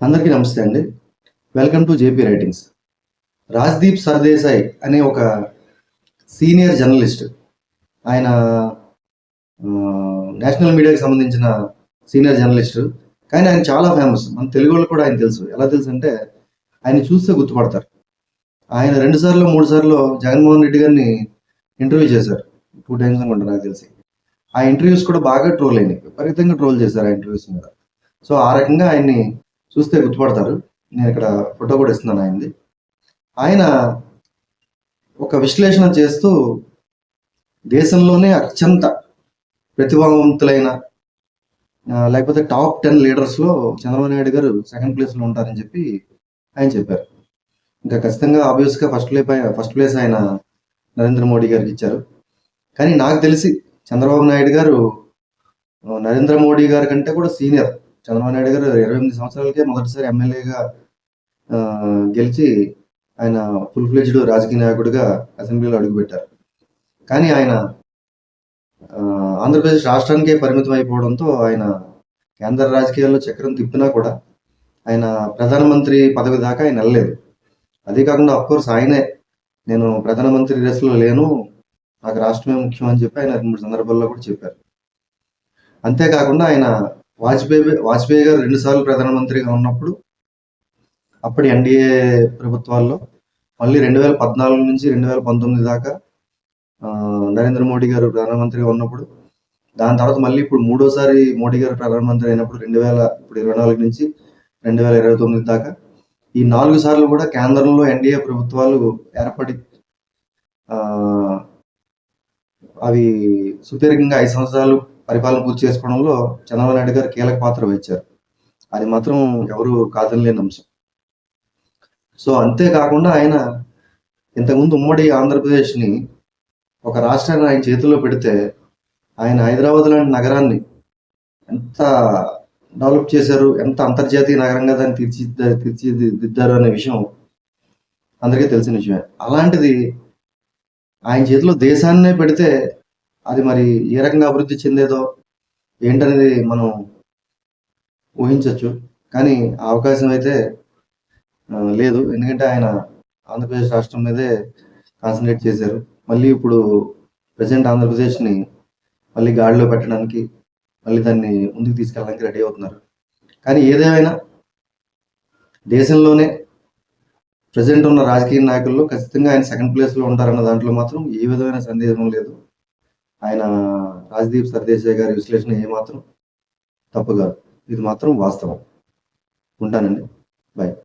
అందరికీ నమస్తే అండి. Welcome to JP writings Rajdeep Sardesai అనే ఒక సీనియర్ జర్నలిస్ట్ ఆయన నేషనల్ మీడియాకి సంబంధించిన సీనియర్ జర్నలిస్ట్ కానీ ఆయన చాలా ఫేమస్ మన తెలుగు వాళ్ళు కూడా ఆయన తెలుసు. ఎలా తెలుసు అంటే ఆయన చూస్తే గుర్తుపడతారు. ఆయన రెండు సార్లు మూడు సార్లు జగన్మోహన్ రెడ్డి గారిని ఇంటర్వ్యూ చేశారు. టూ టైమ్స్ అనుకుంటా నాకు తెలిసి. ఆ ఇంటర్వ్యూస్ కూడా బాగా ట్రోల్ అయినాయి. విపరీతంగా ట్రోల్ చేశారు ఆ ఇంటర్వ్యూస్ మీద. సో ఆ రకంగా ఆయన్ని చూస్తే గుర్తుపడతారు. నేను ఇక్కడ ఫోటో కూడా ఇస్తున్నాను ఆయనది. ఆయన ఒక విశ్లేషణ చేస్తూ దేశంలోనే అత్యంత ప్రతిభావంతులైన లేకపోతే టాప్ టెన్ లీడర్స్లో చంద్రబాబు నాయుడు గారు సెకండ్ ప్లేస్లో ఉంటారని చెప్పి ఆయన చెప్పారు. ఇంకా ఖచ్చితంగా ఆబ్వియస్గా ఫస్ట్ ప్లే ఫస్ట్ ప్లేస్ ఆయన నరేంద్ర మోడీ గారికి ఇచ్చారు. కానీ నాకు తెలిసి చంద్రబాబు నాయుడు గారు నరేంద్ర మోడీ గారి కంటే కూడా సీనియర్. చంద్రబాబు నాయుడు గారు ఇరవై ఎనిమిది సంవత్సరాలకే మొదటిసారి ఎమ్మెల్యేగా గెలిచి ఆయన ఫుల్ ఫ్లెజ్డ్ రాజకీయ నాయకుడిగా అసెంబ్లీలో అడుగుపెట్టారు. కానీ ఆయన ఆంధ్రప్రదేశ్ రాష్ట్రానికే పరిమితం అయిపోవడంతో ఆయన కేంద్ర రాజకీయాల్లో చక్రం తిప్పినా కూడా ఆయన ప్రధానమంత్రి పదవి దాకా ఆయన వెళ్ళలేదు. అదే కాకుండా కోర్స్ ఆయనే నేను ప్రధానమంత్రి రేసులో లేను నాకు రాష్ట్రమే ముఖ్యం అని చెప్పి ఆయన రెండు మూడు సందర్భాల్లో కూడా చెప్పారు. అంతేకాకుండా ఆయన వాజ్పేయి వాజ్పేయి గారు రెండుసార్లు ప్రధానమంత్రిగా ఉన్నప్పుడు అప్పటి ఎన్డీఏ ప్రభుత్వాల్లో మళ్ళీ రెండు వేల పద్నాలుగు నుంచి రెండు వేల పంతొమ్మిది దాకా నరేంద్ర మోడీ గారు ప్రధానమంత్రిగా ఉన్నప్పుడు దాని తర్వాత మళ్ళీ ఇప్పుడు మూడోసారి మోడీ గారు ప్రధానమంత్రి అయినప్పుడు రెండు వేల ఇప్పుడు ఇరవై నాలుగు నుంచి రెండు వేల ఇరవై తొమ్మిది దాకా ఈ నాలుగు సార్లు కూడా కేంద్రంలో ఎన్డీఏ ప్రభుత్వాలు ఏర్పడి అవి సుదీర్ఘంగా ఐదు సంవత్సరాలు పరిపాలన పూర్తి చేసుకోవడంలో చంద్రబాబు నాయుడు గారు కీలక పాత్ర వహించారు. అది మాత్రం ఎవరు కాదనలేని అంశం. సో అంతేకాకుండా ఆయన ఇంతకుముందు ఉమ్మడి ఆంధ్రప్రదేశ్ని ఒక రాష్ట్రాన్ని ఆయన చేతిలో పెడితే ఆయన హైదరాబాద్ లాంటి నగరాన్ని ఎంత డెవలప్ చేశారు ఎంత అంతర్జాతీయ నగరంగా దాన్ని తీర్చి తీర్చిదిద్దారు అనే విషయం అందరికీ తెలిసిన విషయమే. అలాంటిది ఆయన చేతిలో దేశాన్నే పెడితే అది మరి ఏ రకంగా అభివృద్ధి చెందేదో ఏంటనేది మనం ఊహించవచ్చు కానీ ఆ అవకాశం అయితే లేదు. ఎందుకంటే ఆయన ఆంధ్రప్రదేశ్ రాష్ట్రం మీదే కాన్సన్ట్రేట్ చేశారు. మళ్ళీ ఇప్పుడు ప్రజెంట్ ఆంధ్రప్రదేశ్ని మళ్ళీ గాడిలో పెట్టడానికి మళ్ళీ దాన్ని ముందుకు తీసుకెళ్ళడానికి రెడీ అవుతున్నారు. కానీ ఏదేమైనా దేశంలోనే ప్రజెంట్ ఉన్న రాజకీయ నాయకుల్లో ఖచ్చితంగా ఆయన సెకండ్ ప్లేస్లో ఉంటారన్న దాంట్లో మాత్రం ఏ విధమైన సందేహం లేదు. ఆయన రాజ్దీప్ సర్దేశాయ్ గారి విశ్లేషణ ఏమాత్రం తప్పు కాదు. ఇది మాత్రం వాస్తవం. ఉంటానండి. బాయ్